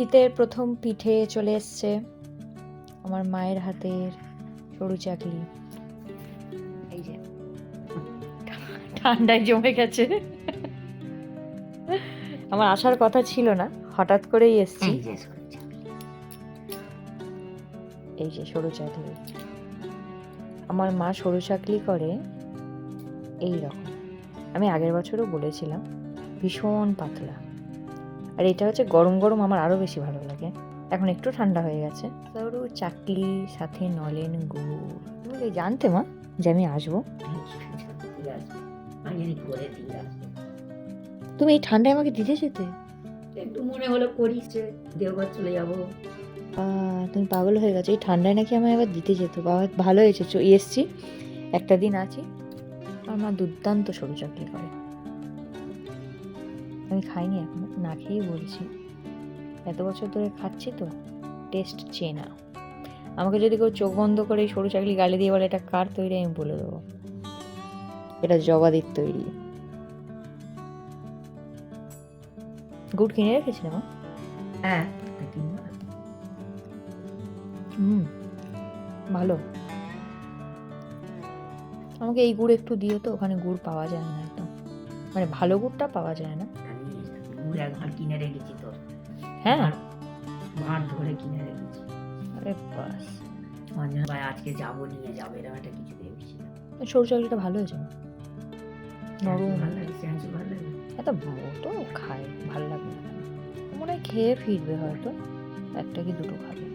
শীতের প্রথম পিঠে চলে এসছে আমার মায়ের হাতের সরু চাকলি। এই যে। ঠান্ডায় জমে গেছে। আমার আসার কথা ছিল না হঠাৎ করেই এসছি। এই যে সরু চাকলি। এই যে সরু চাকলি। আমার মা সরু চাকলি করে এই রকম। আমি আগের বছরও বলেছিলাম ভীষণ পাতলা। আর এটা হচ্ছে গরম গরম আমার আরও বেশি ভালো লাগে। এখন একটু ঠান্ডা হয়ে গেছে। সরু চাকলি সাথে নলেন গুড়। তুমি জানতে মা যে আমি আসব। তুমি এই ঠান্ডায় আমাকে দিতে যেতে? একটু মনে হলো করিস যে দেওঘর চলে যাব। তুমি পাগল হয়ে গেছো। এই ঠান্ডায় নাকি আমায় আবার দিতে যেত? বাবা ভালো হয়েছে। এসছি। একটা দিন আছি। আমার মা দুর্দান্ত সরু চাকলি করে। আমি খাইনি এখন না খেয়েই বলছি। এত বছর ধরে খাচ্ছি তো টেস্ট চেনা আমাকে যদি কেউ চোখ বন্ধ করে সরু চাকলি গালি দিয়ে বলে এটা কার তৈরি? আমি বলে দেবো। এটা জগাদির তৈরি। গুড় কিনে রেখেছিলাম হ্যাঁ না। হুম ভালো। আমাকে এই গুড় একটু দিও তো ওখানে গুড় পাওয়া যায় না একদম। মানে ভালো গুড়টা পাওয়া যায় না। আমি গুড় কিনে রেখেছি তোর। হ্যাঁ? ভাঁড় ধরে কিনে রেখেছি। আরে বাস। অঞ্জন ভাই আজকে যাব নিয়ে যাব এরকম একটা কিছু ভেবেছিলাম সরু চাকরিটা ভালো হয়েছে? না? নরম। ভালো লাগে ভালো লাগে এত বড় তো খায় ভালো লাগবে না। মনে হয় খেয়ে ফিরবে হয়তো একটা কি দুটো খাবে।